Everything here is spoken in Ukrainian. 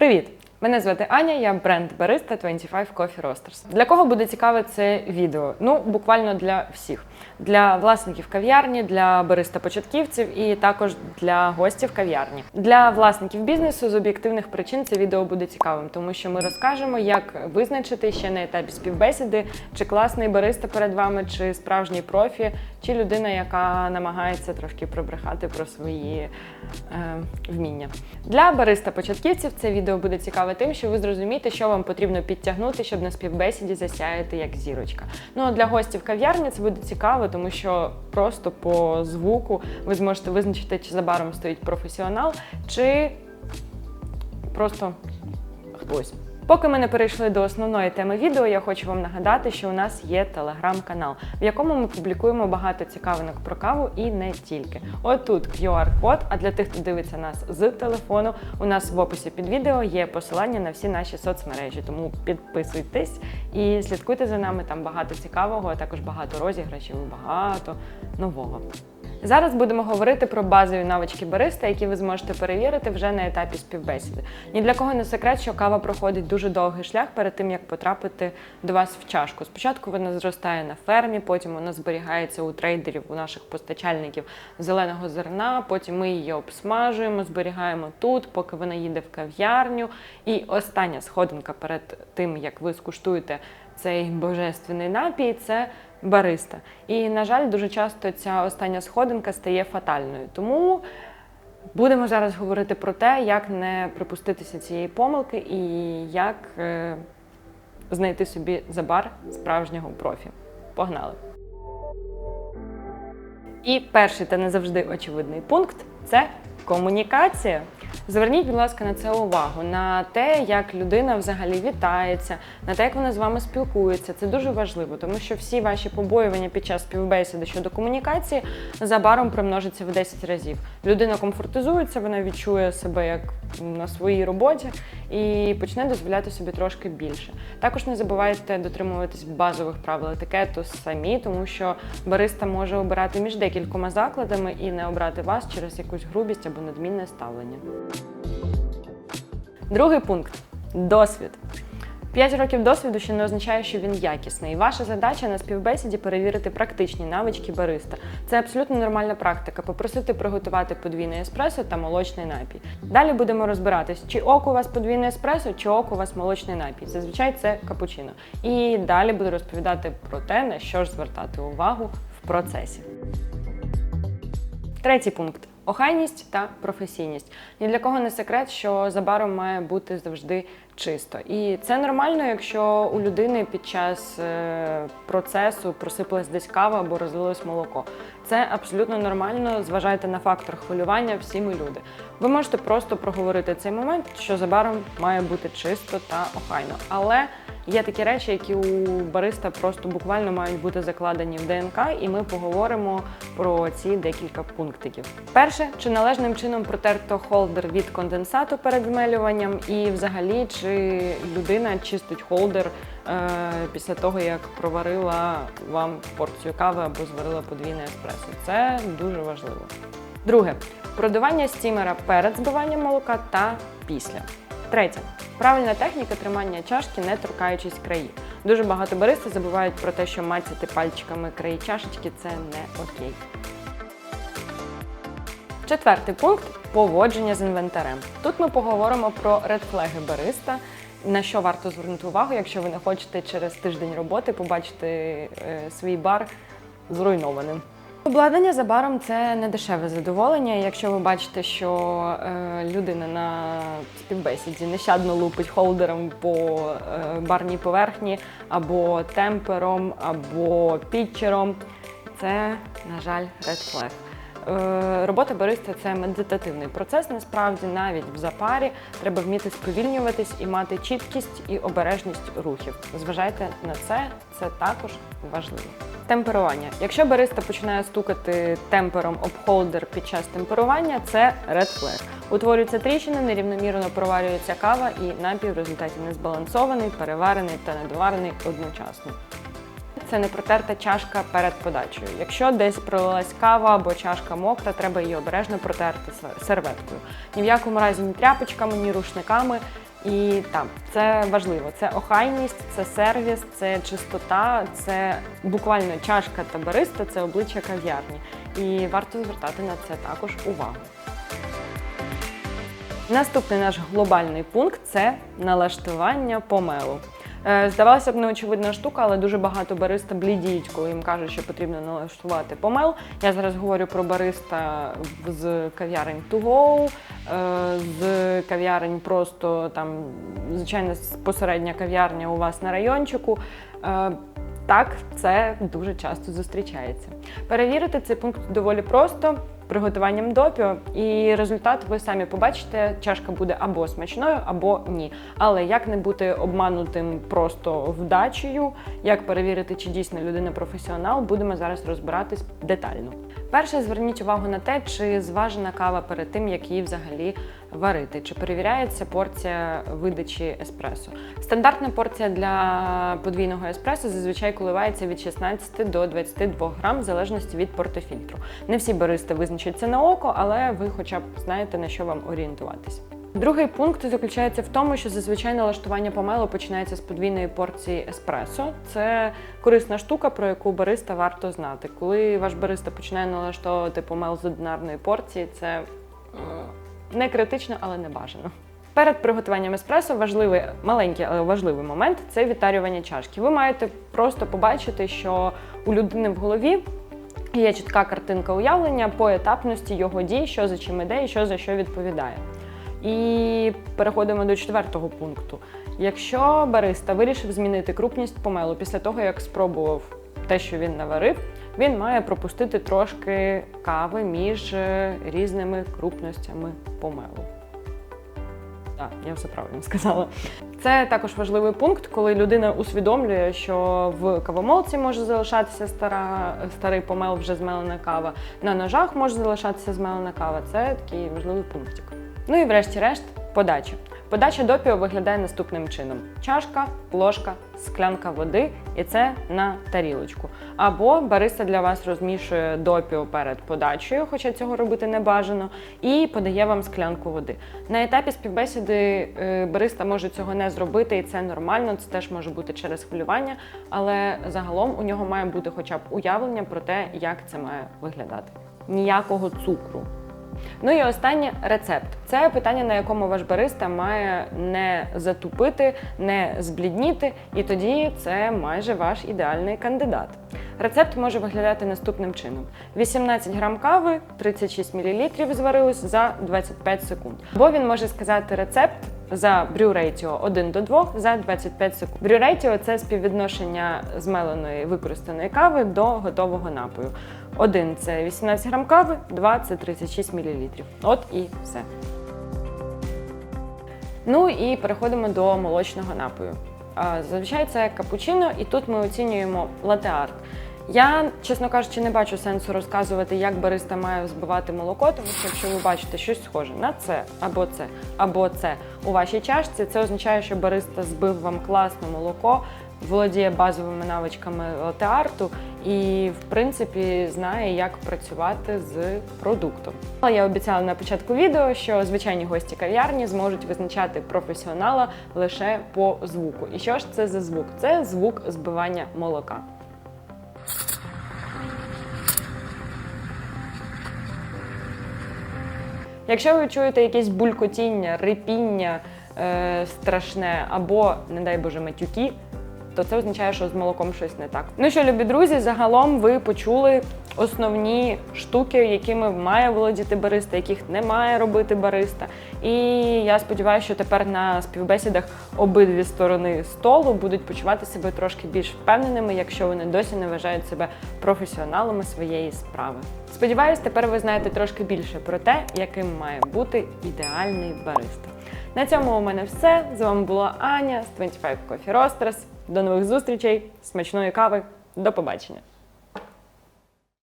Привіт! Мене звати Аня, я бренд Бариста 25 Coffee Roasters. Для кого буде цікаве це відео? Ну, буквально для всіх. Для власників кав'ярні, для бариста-початківців і також для гостів кав'ярні. Для власників бізнесу з об'єктивних причин це відео буде цікавим, тому що ми розкажемо, як визначити ще на етапі співбесіди, чи класний бариста перед вами, чи справжній профі, чи людина, яка намагається трошки пробрехати про свої е, вміння. Для бариста-початківців це відео буде цікаве тим, що ви зрозумієте, що вам потрібно підтягнути, щоб на співбесіді засяяти як зірочка. Ну а для гостів кав'ярні це буде цікаво, тому що просто по звуку ви зможете визначити, чи за баром стоїть професіонал, чи просто хтось. Поки ми не перейшли до основної теми відео, я хочу вам нагадати, що у нас є телеграм-канал, в якому ми публікуємо багато цікавинок про каву і не тільки. Отут QR-код, а для тих, хто дивиться нас з телефону, у нас в описі під відео є посилання на всі наші соцмережі. Тому підписуйтесь і слідкуйте за нами. Там багато цікавого, а також багато розіграшів, і багато нового. Зараз будемо говорити про базові навички бариста, які ви зможете перевірити вже на етапі співбесіди. Ні для кого не секрет, що кава проходить дуже довгий шлях перед тим, як потрапити до вас в чашку. Спочатку вона зростає на фермі, потім вона зберігається у трейдерів, у наших постачальників зеленого зерна. Потім ми її обсмажуємо, зберігаємо тут, поки вона їде в кав'ярню. І остання сходинка перед тим, як ви скуштуєте цей божественний напій, це бариста. І, на жаль, дуже часто ця остання сходинка стає фатальною. Тому будемо зараз говорити про те, як не припуститися цієї помилки і як е, знайти собі за бар справжнього профі. Погнали! І перший та не завжди очевидний пункт це комунікація. Зверніть, будь ласка, на це увагу, на те, як людина взагалі вітається, на те, як вона з вами спілкується. Це дуже важливо, тому що всі ваші побоювання під час співбесіди щодо комунікації забаром примножаться в 10 разів. Людина комфортизується, вона відчує себе як на своїй роботі і почне дозволяти собі трошки більше. Також не забувайте дотримуватись базових правил етикету самі, тому що бариста може обирати між декількома закладами і не обрати вас через якусь грубість або надмінне ставлення. Другий пункт досвід. П'ять років досвіду ще не означає, що він якісний. Ваша задача на співбесіді перевірити практичні навички бариста. Це абсолютно нормальна практика. Попросити приготувати подвійне еспресо та молочний напій. Далі будемо розбиратись, чи ок у вас подвійне еспресо, чи ок у вас молочний напій. Зазвичай це капучино. І далі буду розповідати про те, на що ж звертати увагу в процесі. Третій пункт. Охайність та професійність. Ні для кого не секрет, що за баром має бути завжди чисто. І це нормально, якщо у людини під час е, процесу просипалась десь кава або розлилось молоко. Це абсолютно нормально. Зважайте на фактор хвилювання, всі ми люди. Ви можете просто проговорити цей момент, що за баром має бути чисто та охайно. Але Є такі речі, які у бариста просто буквально мають бути закладені в ДНК, і ми поговоримо про ці декілька пунктиків. Перше, чи належним чином протерто холдер від конденсату перед змелюванням, і взагалі чи людина чистить холдер е, після того, як проварила вам порцію кави або зварила подвійне еспресо. Це дуже важливо. Друге продування стімера перед збиванням молока та після. Третє. Правильна техніка тримання чашки, не торкаючись країв. Дуже багато баристи забувають про те, що мацяти пальчиками краї чашечки це не окей. Четвертий пункт поводження з інвентарем. Тут ми поговоримо про редфлеги бариста, на що варто звернути увагу, якщо ви не хочете через тиждень роботи побачити е, свій бар зруйнованим. Обладнання за баром це не дешеве задоволення. Якщо ви бачите, що е, людина на співбесіді нещадно лупить холдером по е, барній поверхні, або темпером, або пітчером, це, на жаль, red flag. Е, Робота бариста це медитативний процес. Насправді, навіть в запарі треба вміти сповільнюватись і мати чіткість і обережність рухів. Зважайте на це, це також важливо. Темперування. Якщо бариста починає стукати темпером об холдер під час темперування, це red flag. Утворюються тріщини, нерівномірно проварюється кава, і напій в результаті незбалансований, переварений та недоварений одночасно. Це не протерта чашка перед подачею. Якщо десь пролилась кава або чашка мокра, треба її обережно протерти серветкою. Ні в якому разі ні тряпочками, ні рушниками. І так, це важливо. Це охайність, це сервіс, це чистота, це буквально чашка та бариста, це обличчя кав'ярні. І варто звертати на це також увагу. Наступний наш глобальний пункт це налаштування помелу. Е, Здавалося б, неочевидна штука, але дуже багато бариста блідіють, коли їм кажуть, що потрібно налаштувати помел. Я зараз говорю про бариста з кав'ярень to go, е, з кав'ярень просто там, звичайно, посередня кав'ярня у вас на райончику. Е, Так, це дуже часто зустрічається. Перевірити цей пункт доволі просто приготуванням допіо, і результат ви самі побачите, чашка буде або смачною, або ні. Але як не бути обманутим просто вдачею, як перевірити, чи дійсно людина професіонал, будемо зараз розбиратись детально. Перше, зверніть увагу на те, чи зважена кава перед тим, як її взагалі варити, чи перевіряється порція видачі еспресо. Стандартна порція для подвійного еспресо зазвичай коливається від 16 до 22 грам, в залежності від портофільтру. Не всі баристи визначаться на око, але ви хоча б знаєте на що вам орієнтуватись. Другий пункт заключається в тому, що зазвичай налаштування помелу починається з подвійної порції еспресо. Це корисна штука, про яку бариста варто знати. Коли ваш бариста починає налаштовувати помел з одинарної порції, це м, не критично, але не бажано. Перед приготуванням еспресо важливий маленький, але важливий момент це відтарювання чашки. Ви маєте просто побачити, що у людини в голові є чітка картинка уявлення по етапності його дій, що за чим іде і що за що відповідає. І переходимо до четвертого пункту. Якщо бариста вирішив змінити крупність помелу після того, як спробував те, що він наварив, він має пропустити трошки кави між е, різними крупностями помелу. Так, я все правильно сказала. Це також важливий пункт, коли людина усвідомлює, що в кавомолці може залишатися стара, старий помел, вже змелена кава, на ножах може залишатися змелена кава. Це такий важливий пунктик. Ну і врешті-решт, подача. Подача допіо виглядає наступним чином: чашка, ложка, склянка води, і це на тарілочку. Або бариста для вас розмішує допіо перед подачею, хоча цього робити не бажано, і подає вам склянку води. На етапі співбесіди е, бариста може цього не зробити, і це нормально. Це теж може бути через хвилювання, але загалом у нього має бути хоча б уявлення про те, як це має виглядати. Ніякого цукру. Ну і останнє рецепт. Це питання, на якому ваш бариста має не затупити, не зблідніти, і тоді це майже ваш ідеальний кандидат. Рецепт може виглядати наступним чином: 18 грам кави, 36 мл зварилось за 25 секунд. Або він може сказати рецепт за брю рейтіо 1 до 2 за 25 секунд. Брю рейтіо – це співвідношення змеленої використаної кави до готового напою. Один це 18 грам кави, два це 36 мл. От і все. Ну і переходимо до молочного напою. Зазвичай це капучино, і тут ми оцінюємо латеарт. Я, чесно кажучи, не бачу сенсу розказувати, як бариста має взбивати молоко, тому що якщо ви бачите щось схоже на це, або це, або це у вашій чашці, це означає, що бариста збив вам класне молоко, володіє базовими навичками латеарту і, в принципі, знає, як працювати з продуктом. Я обіцяла на початку відео, що звичайні гості кав'ярні зможуть визначати професіонала лише по звуку. І що ж це за звук? Це звук збивання молока. Якщо ви чуєте якесь булькотіння, рипіння е, страшне або, не дай Боже, матюки, то це означає, що з молоком щось не так. Ну що, любі друзі, загалом ви почули основні штуки, якими має володіти бариста, яких не має робити бариста. І я сподіваюся, що тепер на співбесідах обидві сторони столу будуть почувати себе трошки більш впевненими, якщо вони досі не вважають себе професіоналами своєї справи. Сподіваюсь, тепер ви знаєте трошки більше про те, яким має бути ідеальний бариста. На цьому у мене все. З вами була Аня з 25 Coffee Roasters. До нових зустрічей, смачної кави, до побачення!